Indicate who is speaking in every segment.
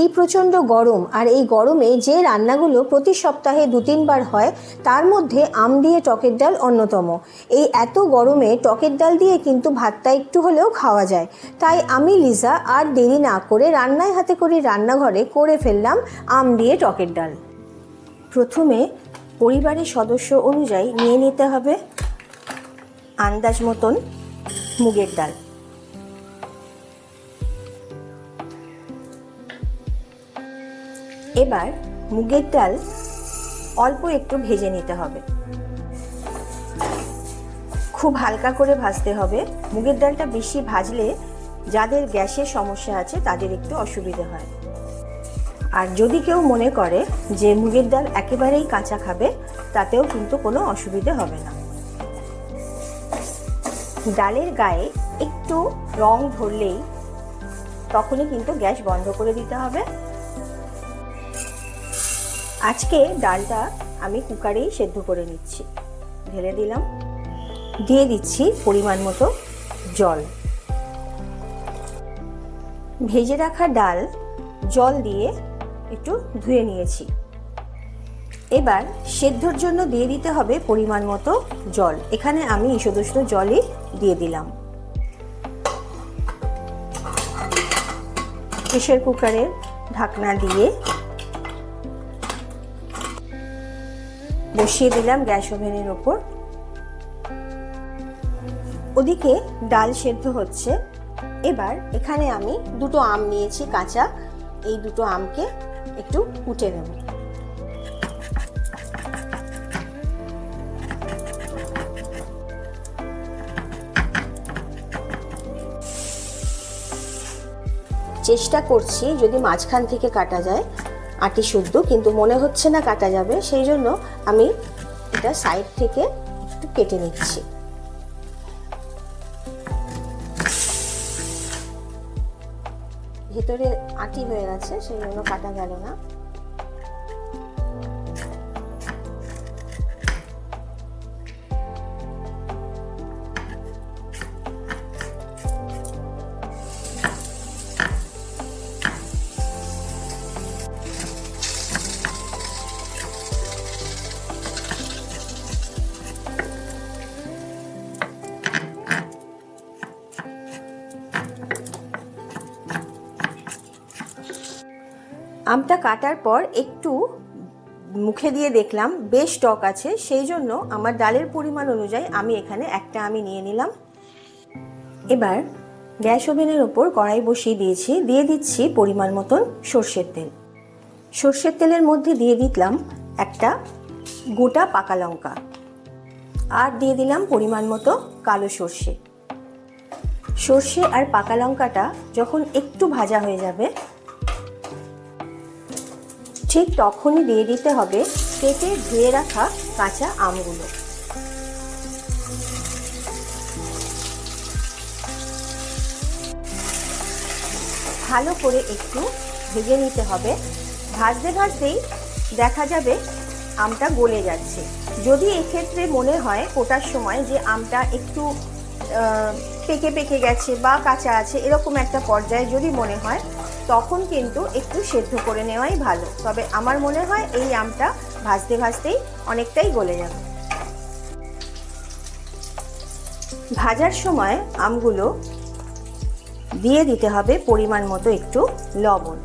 Speaker 1: কি প্রচণ্ড গরম, আর এই গরমে যে রান্নাগুলো প্রতি সপ্তাহে দু তিনবার হয়, তার মধ্যে আম দিয়ে টকের ডাল অন্যতম। এই এত গরমে টকের ডাল দিয়ে কিন্তু ভাতটা একটু হলেও খাওয়া যায়। তাই আমি লিজা আর দেরি না করে রান্নায় হাতে করে রান্নাঘরে করে ফেললাম আম দিয়ে টকের ডাল। প্রথমে পরিবারের সদস্য অনুযায়ী নিয়ে নিতে হবে আন্দাজ মতন মুগের ডাল। এবার মুগের ডাল অল্প একটু ভেজে নিতে হবে। খুব হালকা করে ভাজতে হবে। মুগের ডালটা বেশি ভাজলে যাদের গ্যাসের সমস্যা আছে তাদের একটু অসুবিধে হয়। আর যদি কেউ মনে করে যে মুগের ডাল একেবারেই কাঁচা খাবে, তাতেও কিন্তু কোনো অসুবিধে হবে না। ডালের গায়ে একটু রং ধরলেই তখনই কিন্তু গ্যাস বন্ধ করে দিতে হবে। আজকে ডালটা আমি কুকারেই সেদ্ধ করে নিচ্ছি। ঢেলে দিলাম। দিয়ে দিচ্ছি পরিমাণ মতো জল। ভেজে রাখা ডাল জল দিয়ে একটু ধুয়ে নিয়েছি। এবার সেদ্ধর জন্য দিয়ে দিতে হবে পরিমাণ মতো জল। এখানে আমি ঈষদুষ্ণ জলই দিয়ে দিলাম। প্রেশার কুকারের ঢাকনা দিয়ে বসিয়ে দিলাম গ্যাস ওভেনের ওপর। ওদিকে ডাল সেদ্ধ হচ্ছে। এবার এখানে আমি দুটো আম নিয়েছি কাঁচা। এই দুটো আমকে একটু কুটে নেব। চেষ্টা করছি যদি মাঝখান থেকে কাটা যায়। আটি শুদ্ধ, কিন্তু মনে হচ্ছে না কাটা যাবে, সেই জন্য আমি এটা সাইড থেকে একটু কেটে নিচ্ছি। ভেতরে আটি হয়ে গেছে, সেই জন্য কাটা গেল না। আমটা কাটার পর একটু মুখে দিয়ে দেখলাম বেশ টক আছে, সেই জন্য আমার ডালের পরিমাণ অনুযায়ী আমি এখানে একটা আমি নিয়ে নিলাম। এবার গ্যাস ওভেনের ওপর কড়াই বসিয়ে দিয়েছি, দিয়ে দিচ্ছি পরিমাণ মতন সর্ষের তেল। সর্ষের তেলের মধ্যে দিয়ে দিলাম একটা গোটা পাকা লঙ্কা আর দিয়ে দিলাম পরিমাণ মতো কালো সর্ষে। সর্ষে আর পাকা লঙ্কাটা যখন একটু ভাজা হয়ে যাবে ঠিক তখনই দিয়ে দিতে হবে কেটে ধুয়ে রাখা কাঁচা আমগুলো। ভালো করে একটু ভেজে নিতে হবে। ভাজতে ভাজতেই দেখা যাবে আমটা গলে যাচ্ছে। যদি এক্ষেত্রে মনে হয় কোটার সময় যে আমটা একটু পেকে পেকে গেছে বা কাঁচা আছে, এরকম একটা পর্যায়ে যদি মনে হয় তখন কিন্তু একটু সেদ্ধ করে নেওয়াই ভালো। তবে আমার মনে হয় এই আমটা ভাজতে ভাজতেই অনেকটাই গলে যাবে। ভাজার সময় আমগুলো দিয়ে দিতে হবে পরিমাণ মতো একটু লবণ।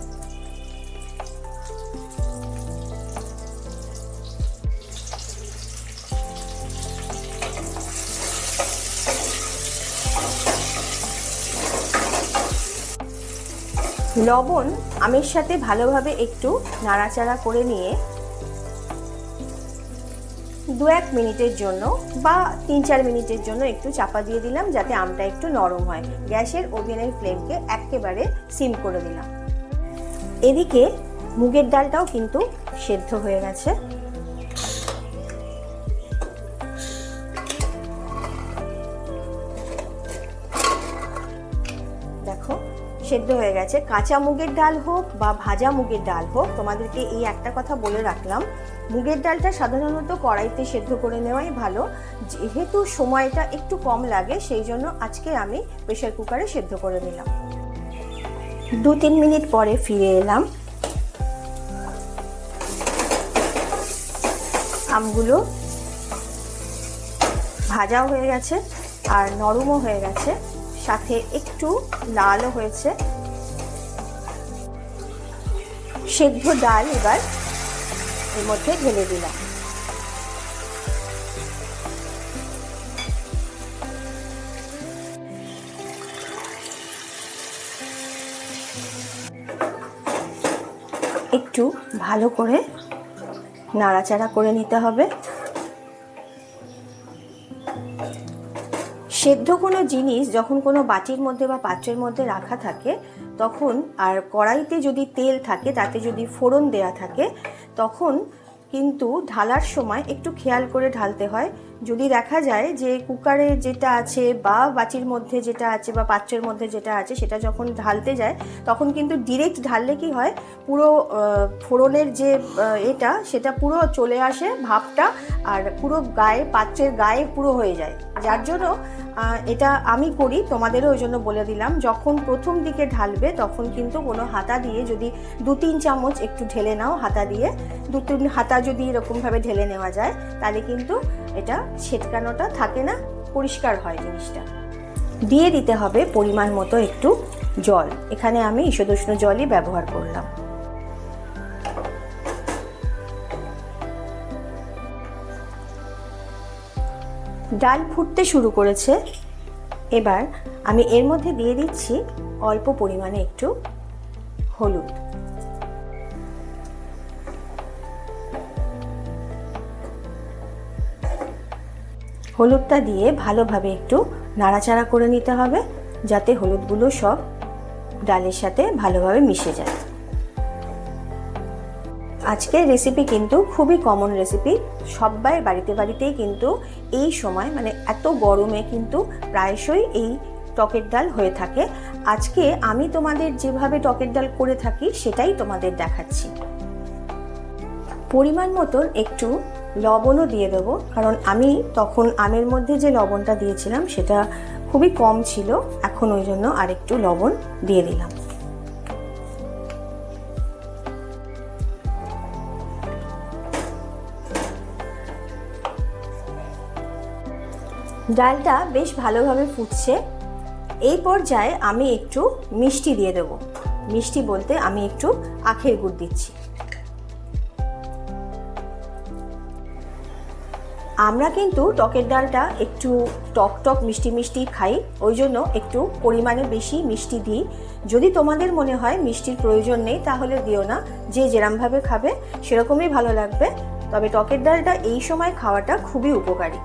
Speaker 1: লবণ আমের সাথে ভালোভাবে একটু নাড়াচাড়া করে নিয়ে দু এক মিনিটের জন্য বা তিন চার মিনিটের জন্য একটু চাপা দিয়ে দিলাম যাতে আমটা একটু নরম হয়। গ্যাসের ওভেনের ফ্লেমকে একেবারে সিম করে দিলাম। এদিকে মুগের ডালটাও কিন্তু সেদ্ধ হয়ে গেছে। দেখো সেদ্ধ হয়ে গেছে। কাঁচা মুগের ডাল হোক বা ভাজা মুগের ডাল হোক, তোমাদেরকে এই একটা কথা বলে রাখলাম। মুগের ডালটা সাধারণত কড়াইতে সেদ্ধ করে নেওয়াই ভালো। যেহেতু সময়টা একটু কম লাগে, সেই জন্য আজকে আমি প্রেশার কুকারে সেদ্ধ করে নিলাম। দু তিন মিনিট পরে ফিরে এলাম। আমগুলো ভাজাও হয়ে গেছে আর নরমও হয়ে গেছে। সাথে একটু লালও হয়েছে। সেদ্ধ ডাল এবার এর মধ্যে ঢেলে দিলাম। একটু ভালো করে নাড়াচাড়া করে নিতে হবে। সেদ্ধ কোনো জিনিস যখন কোনো বাটির মধ্যে বা পাত্রের মধ্যে রাখা থাকে, তখন আর কড়াইতে যদি তেল থাকে, তাতে যদি ফোড়ন দেয়া থাকে, তখন কিন্তু ঢালার সময় একটু খেয়াল করে ঢালতে হয়। যদি দেখা যায় যে কুকারে যেটা আছে বা বাটির মধ্যে যেটা আছে বা পাত্রের মধ্যে যেটা আছে সেটা যখন ঢালতে যায় তখন কিন্তু ডিরেক্ট ঢাললে কি হয়? পুরো ফোড়নের যে এটা সেটা পুরো চলে আসে ভাবটা আর পুরো গায়ে পাত্রের গায়ে পুরো হয়ে যায়। যার জন্য এটা আমি করি তোমাদেরও ওই জন্য বলে দিলাম। যখন প্রথম দিকে ঢালবে তখন কিন্তু কোনো হাতা দিয়ে যদি দু তিন চামচ একটু ঢেলে নাও হাতা দিয়ে দু তিন হাতা যদি এরকমভাবে ঢেলে নেওয়া যায় তাহলে কিন্তু এটা ছেটকানোটা থাকে না, পরিষ্কার হয় জিনিসটা। দিয়ে দিতে হবে পরিমাণ মতো একটু জল। এখানে আমি ঈষদুষ্ণ জলই ব্যবহার করলাম। ডাল ফুটতে শুরু করেছে। এবার আমি এর মধ্যে দিয়ে দিচ্ছি অল্প পরিমাণে একটু হলুদ। হলুদটা দিয়ে ভালোভাবে একটু নাড়াচাড়া করে নিতে হবে, যাতে হলুদগুলো সব ডালের সাথে ভালোভাবে মিশে যায়। আজকের রেসিপি কিন্তু খুবই কমন রেসিপি সবাই বাড়িতে বাড়িতেই কিন্তু এই সময় মানে এত গরমে কিন্তু প্রায়শই এই টকের ডাল হয়ে থাকে। আজকে আমি তোমাদের যেভাবে টকের ডাল করে থাকি, সেটাই তোমাদের দেখাচ্ছি। পরিমাণ মতন একটু লবণও দিয়ে দেবো। কারণ আমি তখন আমের মধ্যে যে লবণটা দিয়েছিলাম, সেটা খুবই কম ছিল। এখন ওই জন্য আরেকটু লবণ দিয়ে দিলাম। ডালটা বেশ ভালোভাবে ফুটছে। এই পর্যায়ে আমি একটু মিষ্টি দিয়ে দেব। মিষ্টি বলতে আমি একটু আখের গুড় দিচ্ছি। আমরা কিন্তু টকের ডালটা একটু টক টক মিষ্টি মিষ্টি খাই, ওই জন্য একটু পরিমাণে বেশি মিষ্টি দিই। যদি তোমাদের মনে হয় মিষ্টির প্রয়োজন নেই, তাহলে দিও না। যে যেরমভাবে খাবে, সেরকমই ভালো লাগবে। তবে টকের ডালটা এই সময় খাওয়াটা খুবই উপকারী।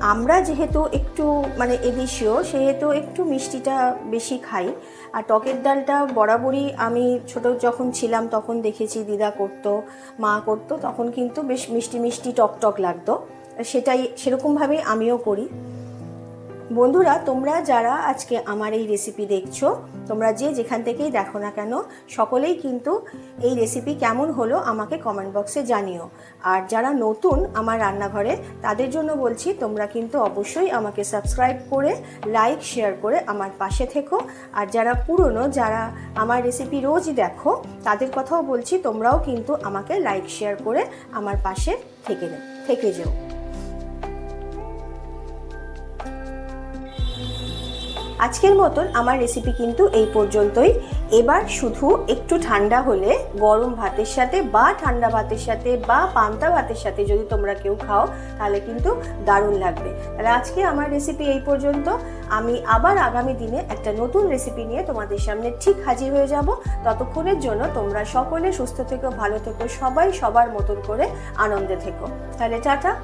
Speaker 1: আমরা যেহেতু একটু মানে এদেশীয় সেহেতু একটু মিষ্টিটা বেশি খাই। আর টকের ডালটা বরাবরই আমি ছোট যখন ছিলাম তখন দেখেছি দিদা করতো, মা করতো, তখন কিন্তু বেশ মিষ্টি মিষ্টি টক টক লাগতো। সেটাই, সেরকমভাবেই আমিও করি। বন্ধুরা, তোমরা যারা আজকে আমার এই রেসিপি দেখছ, তোমরা যে যেখান থেকেই দেখো না কেন, সকলেই কিন্তু এই রেসিপি কেমন হলো আমাকে কমেন্ট বক্সে জানিও। আর যারা নতুন আমার রান্নাঘরে, তাদের জন্য বলছি, তোমরা কিন্তু অবশ্যই আমাকে সাবস্ক্রাইব করে লাইক শেয়ার করে আমার পাশে থেকো। আর যারা পুরনো, যারা আমার রেসিপি রোজই দেখো, তাদের কথাও বলছি, তোমরাও কিন্তু আমাকে লাইক শেয়ার করে আমার পাশে থেকে থেকে যেও। আজকের মতন আমার রেসিপি কিন্তু এই পর্যন্তই। এবার শুধু একটু ঠান্ডা হলে গরম ভাতের সাথে বা ঠান্ডা ভাতের সাথে বা পান্তা ভাতের সাথে যদি তোমরা কেউ খাও, তাহলে কিন্তু দারুণ লাগবে। তাহলে আজকে আমার রেসিপি এই পর্যন্ত। আমি আবার আগামী দিনে একটা নতুন রেসিপি নিয়ে তোমাদের সামনে ঠিক হাজির হয়ে যাব। ততক্ষণের জন্য তোমরা সকলে সুস্থ থেকো, ভালো থেকো, সবাই সবার মতন করে আনন্দে থেকো। তাহলে টাটা।